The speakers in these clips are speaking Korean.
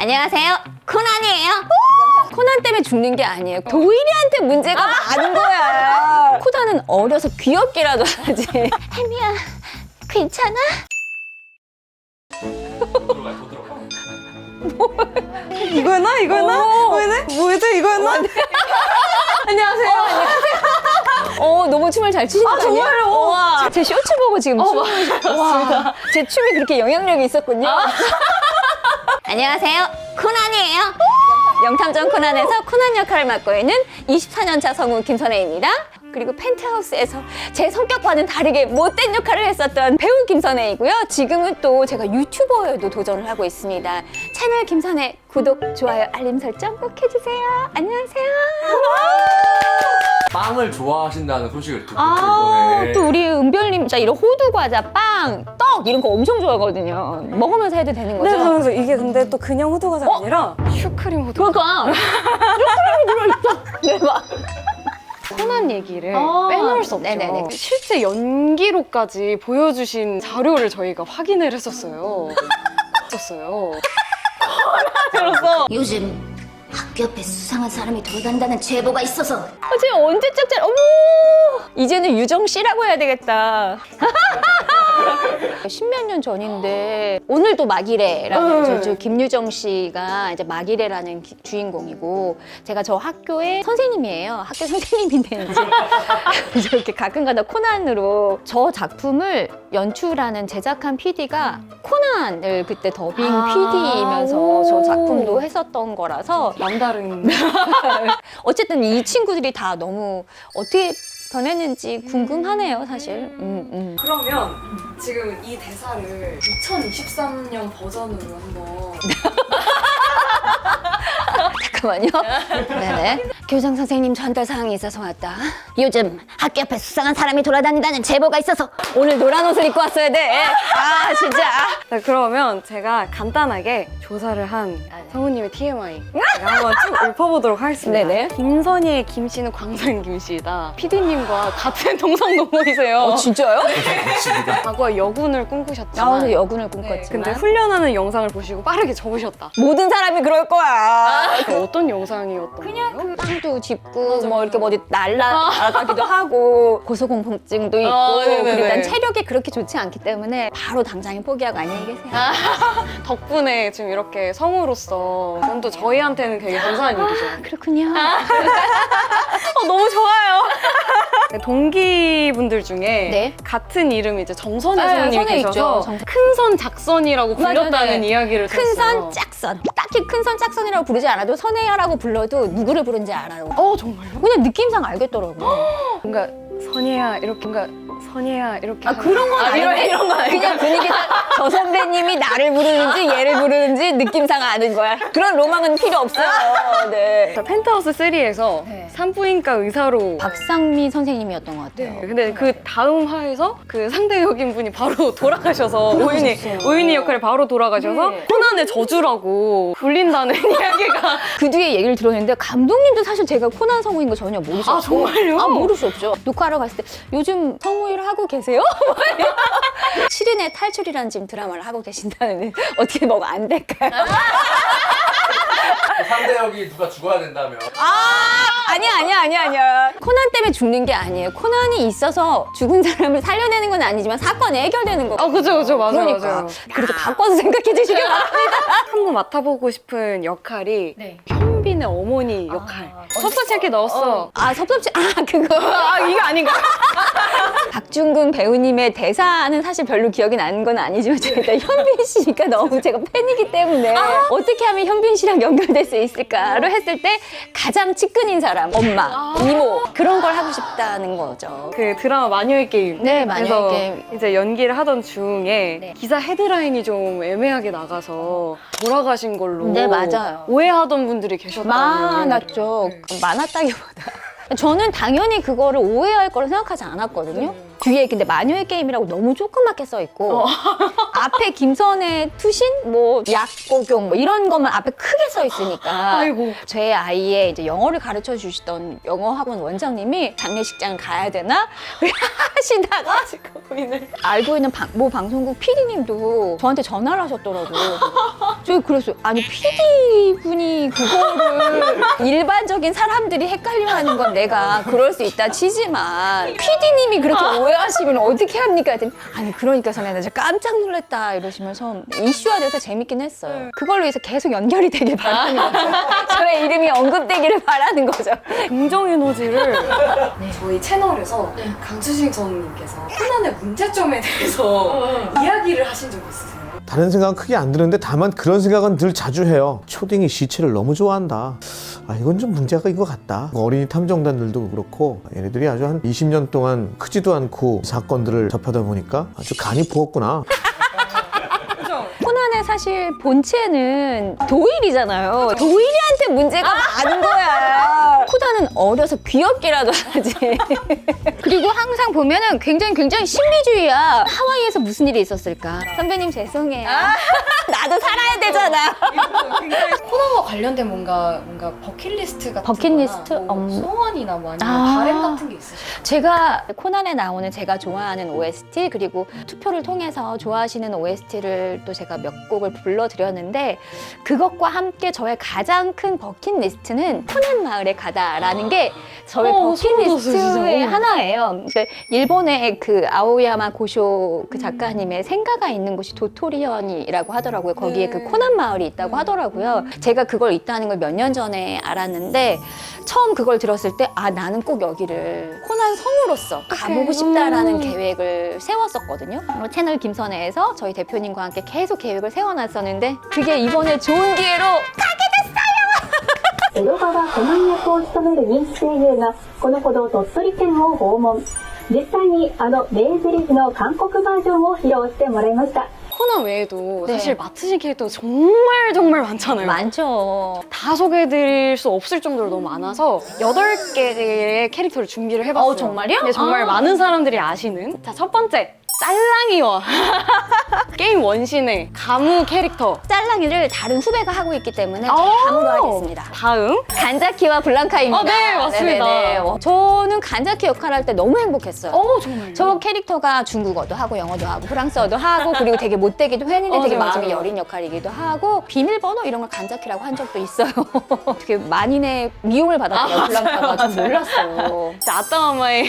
안녕하세요. 코난이에요. 코난 때문에 죽는 게 아니에요. 도일이한테 문제가 많은 거야. 코난은 어려서 귀엽기라도 하지. 혜미야, 괜찮아? 이거였나? 이거였나? 뭐였나? 뭐였지? 이거였나? 안녕하세요. 어, 너무 춤을 잘 추신다. 아, 정말요? 와, 제 쇼츠 보고 지금 춤을 와, 제 춤이 그렇게 영향력이 있었군요. 안녕하세요. 코난이에요. 영탐정 코난에서 코난 역할을 맡고 있는 24년차 성우 김선혜입니다. 그리고 펜트하우스에서 제 성격과는 다르게 못된 역할을 했었던 배우 김선혜이고요. 지금은 또 제가 유튜버에도 도전을 하고 있습니다. 채널 김선혜 구독, 좋아요, 알림 설정 꼭 해주세요. 안녕하세요. 빵을 좋아하신다는 소식을 듣고 아, 이번에 또 우리 은별님 진짜 이런 호두 과자, 빵, 떡 이런 거 엄청 좋아하거든요. 먹으면서 해도 되는 거죠? 네, 그러면서 이게 근데 또 그냥 호두과자 가 아니라 슈크림 호두. 그러니까 들어있어. 대박. 코난 얘기를 아, 빼놓을 수 없죠. 네네네. 실제 연기로까지 보여주신 자료를 저희가 확인을 했었어요. 했었어요. 요즘 학교 옆에 수상한 사람이 돌아다닌다는 제보가 있어서. 어제 언제 짝짝 어머! 이제는 유정 씨라고 해야 되겠다. 십몇 년 전인데 오늘도 막이래라는 저, 저 김유정 씨가 이제 막이래라는 기- 주인공이고 제가 저 학교의 선생님이에요. 학교 선생님인데 이제 이렇게 가끔가다 코난으로 저 작품을 연출하는 제작한 PD가 코난을 그때 더빙 아, PD이면서 저 오. 작품도 했었던 거라서 남다른. 어쨌든 이 친구들이 다 너무 어떻게 변했는지 궁금하네요, 사실. 음, 음. 그러면 지금 이 대사를 2023년 버전으로 한번 잠깐만요. 네네. 교장 선생님 전달 사항이 있어서 왔다. 요즘 학교 앞에 수상한 사람이 돌아다닌다는 제보가 있어서 오늘 노란 옷을 입고 왔어야 돼. 아, 진짜. 네, 그러면 제가 간단하게 조사를 한 성우님의 TMI 제가 한번 쭉 읊어보도록 하겠습니다. 네네. 김선희의 김씨는 광산 김씨다. PD님과 같은 동성동호이세요. 진짜요? 과거에 여군을 나 꿈꾸셨지만 오늘 여군을 네, 꿈꿨지만. 근데 훈련하는 영상을 보시고 빠르게 접으셨다. 모든 사람이 그럴 거야. 그 어떤 영상이었던 거예요? 땅도 짚고 뭐 이렇게 뭐 어디 날아가기도 하고 고소공포증도 있고 아, 네네네. 그리고 일단 체력이 그렇게 좋지 않기 때문에 바로 당장에 포기하고 안녕히 계세요. 덕분에 지금 이렇게 성우로서 그건 또 저희한테는 되게 감사한 일이죠. 그렇군요. 어, 너무 좋아요. 동기분들 중에 네. 같은 이름이 이제 정선혜 네, 선생님이 선혜 있죠. 계셔서 정선. 큰선 작선이라고 맞아요, 불렸다는 네. 이야기를 큰 들었어요. 선, 짝선. 딱히 큰 선, 짝선이라고 부르지 않아도 선혜야라고 불러도 누구를 부른지 알아요. 어 정말요? 그냥 느낌상 알겠더라고요. 뭔가 선혜야 이렇게 뭔가 선혜야 이렇게 아, 그런 건 아, 아닌데 이런 이런 거 아니에요? 그냥 분위기상 저 선배님이 나를 부르는지 얘를 부르는지 느낌상 아는 거야. 그런 로망은 필요 없어요. 네. 자, 펜트하우스 3에서 네. 산부인과 의사로 박상미 선생님이었던 것 같아요. 네, 근데 그 다음 화에서 그 상대 역인 분이 바로 돌아가셔서 오윤희 돌아가셨어요. 오윤희 역할이 바로 돌아가셔서 네. 코난의 저주라고 불린다는 이야기가 그 뒤에 얘기를 들었는데 감독님도 사실 제가 코난 성우인 거 전혀 모르셨고 아, 정말요? 아 모르셨죠 녹화하러 갔을 때 요즘 성우 일 하고 계세요? 7인의 탈출이라는 지금 드라마를 하고 계신다는데 어떻게 뭐가 안 될까요? 상대 역이 누가 죽어야 된다면. 아 아니야 아니야 아니야 아니야. 코난 때문에 죽는 게 아니에요. 코난이 있어서 죽은 사람을 살려내는 건 아니지만 사건이 해결되는 거. 아 그죠 그죠. 맞아요 그러니까. 맞아요. 그렇게 바꿔서 생각해 주시길 바랍니다. 한번 맡아보고 싶은 역할이 네. 현빈의 어머니 역할. 섭섭하게 넣었어. 아 섭섭지 아 그거. 아 이게 아닌가 박중근 배우님의 대사는 사실 별로 기억이 나는 건 아니지만 제가 일단 현빈 씨니까 너무 제가 팬이기 때문에 어떻게 하면 현빈 씨랑 연결될 수 있을까를 했을 때 가장 측근인 사람 엄마 이모 그런 걸 하고 싶다는 거죠. 그 드라마 마녀의 게임. 네, 마녀의 그래서 게임. 이제 연기를 하던 중에 네. 기사 헤드라인이 좀 애매하게 나가서 돌아가신 걸로 네, 맞아요. 오해하던 분들이 계셨다는 많았죠. 많았다기보다 저는 당연히 그거를 오해할 거라 생각하지 않았거든요 뒤에 근데 마녀의 게임이라고 너무 조그맣게 써 있고 앞에 김선의 투신 뭐 약고경 뭐 이런 것만 앞에 크게 써 있으니까 아이고. 제 아이의 이제 영어를 가르쳐 주시던 영어 학원 원장님이 장례식장 가야 되나 하시다가 고민을. 알고 있는 방, 모 방송국 PD님도 저한테 전화를 하셨더라고요. 저 그랬어요. 아니 PD 분이 그거를 일반적인 사람들이 헷갈려하는 건 내가 그럴 수 있다 치지만 PD님이 그렇게 오해 하시면 어떻게 합니까? 했더니 아니 그러니까 선생님 나 깜짝 놀랐다 이러시면서 이슈화돼서 재밌긴 했어요. 그걸로 해서 계속 연결이 되길 바라는 거죠. 저의 이름이 언급되기를 바라는 거죠. 긍정 에너지를 저희 채널에서 강수진 선님께서 코난의 문제점에 대해서 이야기를 하신 적 있으세요? 다른 생각은 크게 안 드는데 다만 그런 생각은 늘 자주 해요. 초딩이 시체를 너무 좋아한다. 아 이건 좀 문제가 인것 같다. 어린이 탐정단들도 그렇고 얘네들이 아주 한 20년 동안 크지도 않고 사건들을 접하다 보니까 아주 간이 부었구나. 코난의 사실 본체는 도일이잖아요. 도일이한테 문제가 많은 거야. 코난은 어려서 귀엽기라도 하지. 그리고 항상 보면은 굉장히 굉장히 신비주의야. 하와이에서 무슨 일이 있었을까? 선배님 죄송해요. 나도 살아야 되잖아. 코난과 관련된 뭔가 뭔가 버킷리스트 같은 버킷리스트? 거나 뭐 음. 소원이나 뭐 아니면 아. 바램 같은 게 있으실까요? 제가 코난에 나오는 제가 좋아하는 OST 그리고 투표를 통해서 좋아하시는 OST를 또 제가 몇 곡을 불러드렸는데 그것과 함께 저의 가장 큰 버킷리스트는 코난 마을에 가다 라는 게 저의 어, 버킷리스트의 진짜. 하나예요. 근데 일본의 그 아오야마 고쇼 그 작가님의 생가가 있는 곳이 도토리현이라고 하더라고요. 거기에 네. 그 코난 마을이 있다고 하더라고요. 제가 그걸 있다는 걸 몇 년 전에 알았는데 처음 그걸 들었을 때 아 나는 꼭 여기를 코난 성으로서 가보고 싶다라는 음. 계획을 세웠었거든요. 뭐 채널 김선혜에서 저희 대표님과 함께 계속 계획을 세워놨었는데 그게 이번에 좋은 기회로 江戸川小満役を務める人気声優がこのほど鳥取県を訪問実際にあの名台詞の韓国バージョンを披露してもらいました 코난 외에도 네. 사실 맡으신 캐릭터 정말 정말 많잖아요. 많죠. 다 소개해드릴 수 없을 정도로 너무 많아서 8개의 캐릭터를 준비를 해봤어요. 어, 정말요? 네, 정말 아. 많은 사람들이 아시는. 자, 첫 번째. 짤랑이와 게임 원신의 가무 캐릭터. 짤랑이를 다른 후배가 하고 있기 때문에 오! 감으로 하겠습니다. 다음. 간자키와 블랑카입니다. 어, 네, 맞습니다. 네네네. 어, 저는 간자키 역할 할 때 너무 행복했어요. 어, 정말요? 저 캐릭터가 중국어도 하고 영어도 하고 프랑스어도 하고 그리고 되게 못되기도 했는데 어, 되게 맞아요, 마음이. 여린 역할이기도 하고 비밀번호 이런 걸 간자키라고 한 적도 있어요. 되게 만인의 미움을 받았어요. 블랑카가 좀 놀랐어요. 자, 아따마마의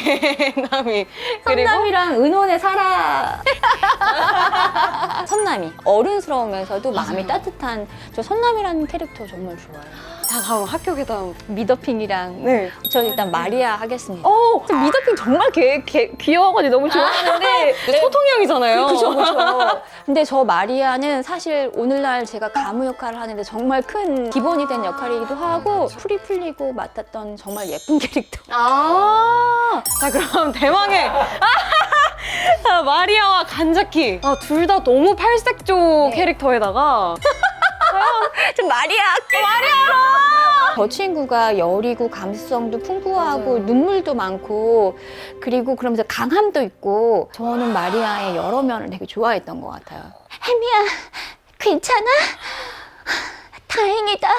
남이. 그리고 선남이랑 은혼의 사 라. 선남이 어른스러우면서도 마음이 따뜻한 저 선남이라는 캐릭터 정말 좋아요. 자, 다음 학교 괴담. 미더핑이랑 네. 저 일단 마리아 하겠습니다. 어, 저 미더핑 정말 개, 개, 귀여워가지고 너무 좋아하는데 소통이 형이잖아요. 그죠, 그죠. 근데 저 마리아는 사실 오늘날 제가 가무 역할을 하는데 정말 큰 기본이 된 역할이기도 하고 풀이 풀리고 맡았던 정말 예쁜 캐릭터. 아, 자 그럼 대망의 자, 마리아와 간자키 아, 둘 다 너무 팔색조 네. 캐릭터에다가 좀 마리아. 마리아. 저 친구가 여리고 감수성도 풍부하고 눈물도 많고 그리고 그러면서 강함도 있고 저는 마리아의 여러 면을 되게 좋아했던 것 같아요. 혜미야, 괜찮아? 다행이다.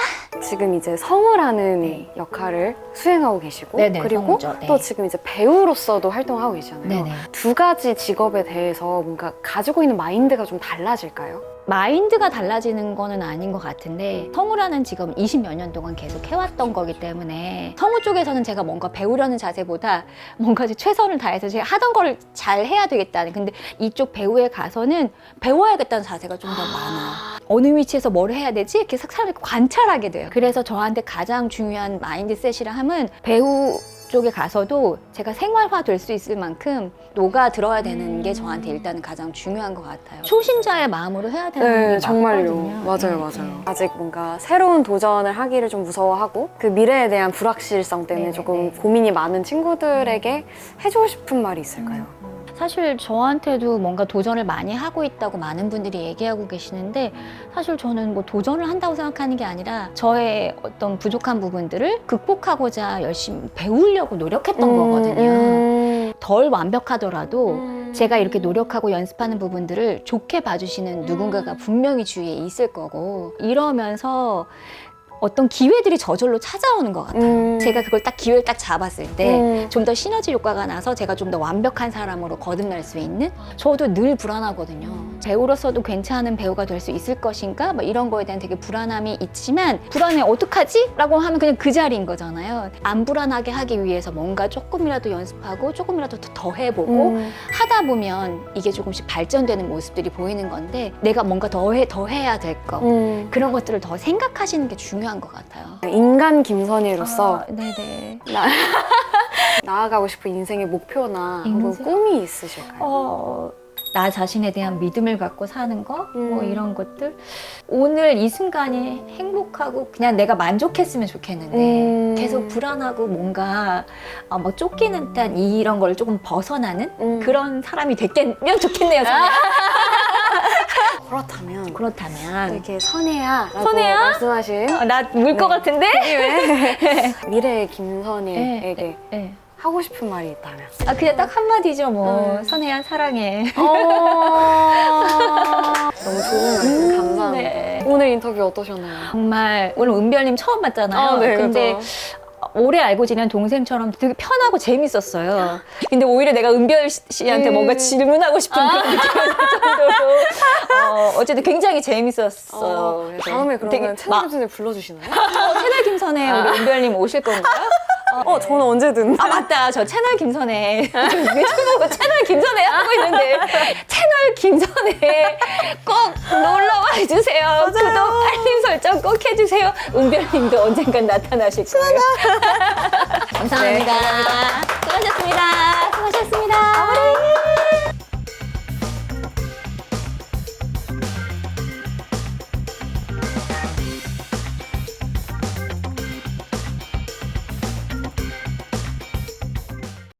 지금 이제 성우라는 역할을 수행하고 계시고 네네, 그리고 성우죠. 네. 또 지금 이제 배우로서도 활동하고 계시잖아요. 네네. 두 가지 직업에 대해서 뭔가 가지고 있는 마인드가 좀 달라질까요? 마인드가 달라지는 거는 아닌 것 같은데 성우라는 직업은 20몇 년 동안 계속 해왔던 거기 때문에 성우 쪽에서는 제가 뭔가 배우려는 자세보다 뭔가 최선을 다해서 제가 하던 걸 잘 해야 되겠다는 근데 이쪽 배우에 가서는 배워야겠다는 자세가 좀 더 많아 어느 위치에서 뭘 해야 되지? 이렇게 사람을 관찰하게 돼요 그래서 저한테 가장 중요한 마인드셋이라 함은 배우 쪽에 가서도 제가 생활화 될 수 있을 만큼 녹아 들어야 되는 게 저한테 일단은 가장 중요한 것 같아요. 초심자의 마음으로 해야 되는 게 네, 정말요. 맞거든요. 맞아요, 네, 맞아요. 네. 아직 뭔가 새로운 도전을 하기를 좀 무서워하고 그 미래에 대한 불확실성 때문에 네, 조금 네. 고민이 많은 친구들에게 해주고 싶은 말이 있을까요? 사실 저한테도 뭔가 도전을 많이 하고 있다고 많은 분들이 얘기하고 계시는데 사실 저는 뭐 도전을 한다고 생각하는 게 아니라 저의 어떤 부족한 부분들을 극복하고자 열심히 배우려고 노력했던 거거든요. 음, 덜 완벽하더라도 음. 제가 이렇게 노력하고 연습하는 부분들을 좋게 봐주시는 누군가가 분명히 주위에 있을 거고 이러면서 어떤 기회들이 저절로 찾아오는 것 같아요. 음. 제가 그걸 딱 기회를 딱 잡았을 때 음. 좀더 시너지 효과가 나서 제가 좀 더 완벽한 사람으로 거듭날 수 있는 저도 늘 불안하거든요. 배우로서도 괜찮은 배우가 될 수 있을 것인가 뭐 이런 거에 대한 되게 불안함이 있지만 불안해 어떡하지? 라고 하면 그냥 그 자리인 거잖아요. 안 불안하게 하기 위해서 뭔가 조금이라도 연습하고 조금이라도 더- 더 해보고 음. 하다 보면 이게 조금씩 발전되는 모습들이 보이는 건데 내가 뭔가 더, 해, 더 해야 될 거. 음. 그런 것들을 더 생각하시는 게 중요한 것 같아요. 인간 김선희로서 아, 네네. 나, 나아가고 싶은 인생의 목표나 인생? 꿈이 있으실까요? 어, 나 자신에 대한 믿음을 갖고 사는 거, 뭐 음. 이런 것들. 오늘 이 순간이 행복하고 그냥 내가 만족했으면 좋겠는데 음. 계속 불안하고 뭔가 어, 뭐 쫓기는 듯한 이런 걸 조금 벗어나는 음. 그런 사람이 됐겠면 좋겠네요. 저는. 그렇다면 그렇다면 이렇게 선혜야라고 선혜야? 말씀하신 어, 나울것 네. 같은데? 왜 미래의 김선희에게 네. 하고 싶은 말이 있다면 아 그냥 딱 한마디죠 뭐 음. 선혜야 사랑해. 너무 좋은 말씀 감사합니다. 네. 오늘 인터뷰 어떠셨나요? 정말 오늘 은별님 처음 봤잖아요. 아, 네, 근데 그죠. 오래 알고 지낸 동생처럼 되게 편하고 재밌었어요. 근데 오히려 내가 은별 씨- 씨한테 음. 뭔가 질문하고 싶은 그런 느낌이 들 정도로 어, 어쨌든 굉장히 재밌었어요. 어, 네. 다음에 되게 그러면 채널 마- 김선희 불러주시나요? 어, 채널 김선에 우리 은별님 오실 건가요? 어, 저는 언제든. 아 맞다. 저 채널 김선혜. 유튜브 채널 김선혜 하고 있는데 채널 김선혜 꼭 놀러와 주세요. 구독 알림 설정 꼭 해주세요. 은별님도 언젠간 나타나실 거예요. 감사합니다. 수고하셨습니다. 수고하셨습니다